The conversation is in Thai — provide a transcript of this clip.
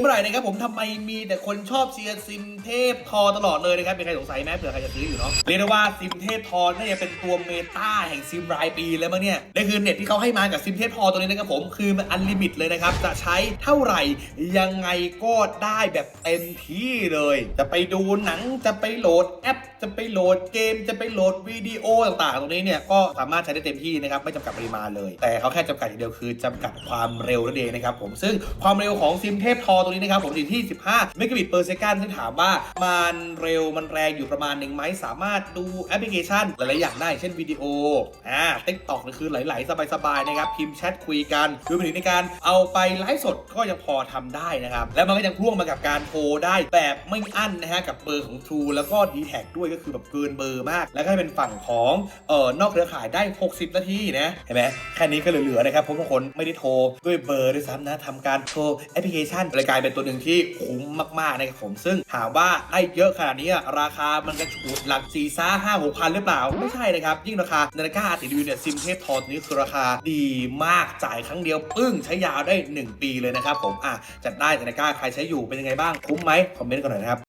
เมื่อไหร่นะครับผมทำไมมีแต่คนชอบเชียร์ซิมเทพทอตลอดเลยนะครับมีใครสงสัยไหมเผื่อใครจะซื้ออยู่เนาะเรียกได้ว่าซิมเทพทอน่าจะเป็นตัวเมตาแห่งซิมรายปีแล้วมั้งเนี่ยนี่คือเน็ตที่เขาให้มากับซิมเทพทอตัวนี้นะครับผมคือมันอันลิมิตเลยนะครับจะใช้เท่าไหร่ยังไงก็ได้แบบเต็มที่เลย จะไปดูหนังจะไปโหลดแอป จะไปโหลดเกม จะไปโหลดวิดีโอต่างๆ ตรงนี้เนี่ยก็สามารถใช้ได้เต็มที่นะครับไม่จำกัดปริมาณเลย แต่เขาแค่จำกัดอย่างเดียวคือจำกัดความเร็วนั่นเองนะครับผมซึ่งความเร็วของซิมเทพทอตัวนี้นะครับผมอยู่ที่ 15เมกะบิตเปอร์เซกันซึ่งถามว่ามันเร็วมันแรงอยู่ประมาณหนึ่งไหมสามารถดูแอปพลิเคชันหลายๆอย่างได้เช่นวิดีโออ่าติ๊กต็อกนี่คือไหลๆ สบายๆนะครับพิมพ์แชทคุยกันรวมไปถึงในการเอาไปไลฟ์สดก็ยังพอทำได้นะครับ แล้วมันก็ยังพ่วงมากับการโทรได้แบบไม่อั้นนะฮะกับเบอร์ของ True แล้วก็ d t แทด้วยก็คือแบบเกินเบอร์มาก แล้วก็เป็นฝั่งของเอ่อนอกเครือข่ายได้ 60 นาทีนะเห็นไหมแค่นี้ก็เหลือๆนะครับเพราะบางคนไม่ได้โทรด้วยเบอร์ด้วยซ้ำนะทำการโทรแอปพลิเคชันเลยกลายเป็นตัวหนึ่งที่คุ้มมากๆนะครับผมซึ่งถามว่าได้เยอะขนาดนี้ราคามันกระฉูดหลัก4ซ่าห้าหกพันหรือเปล่า ไม่ใช่นะครับ ยิ่งราคานาฬิกาติดรีวิวเนี่ยซิมเทพทอตัวนี้คือราคาดีมากจ่ายครั้งเดียวปึ้งใช้ยาวได้ 1 ปีเลยนะครับผมอะจัดได้นาฬิกาใครใช้อยู่เป็นยังไงบ้างคุ้มไหมคอมเมนต์กันหน่อยนะครับ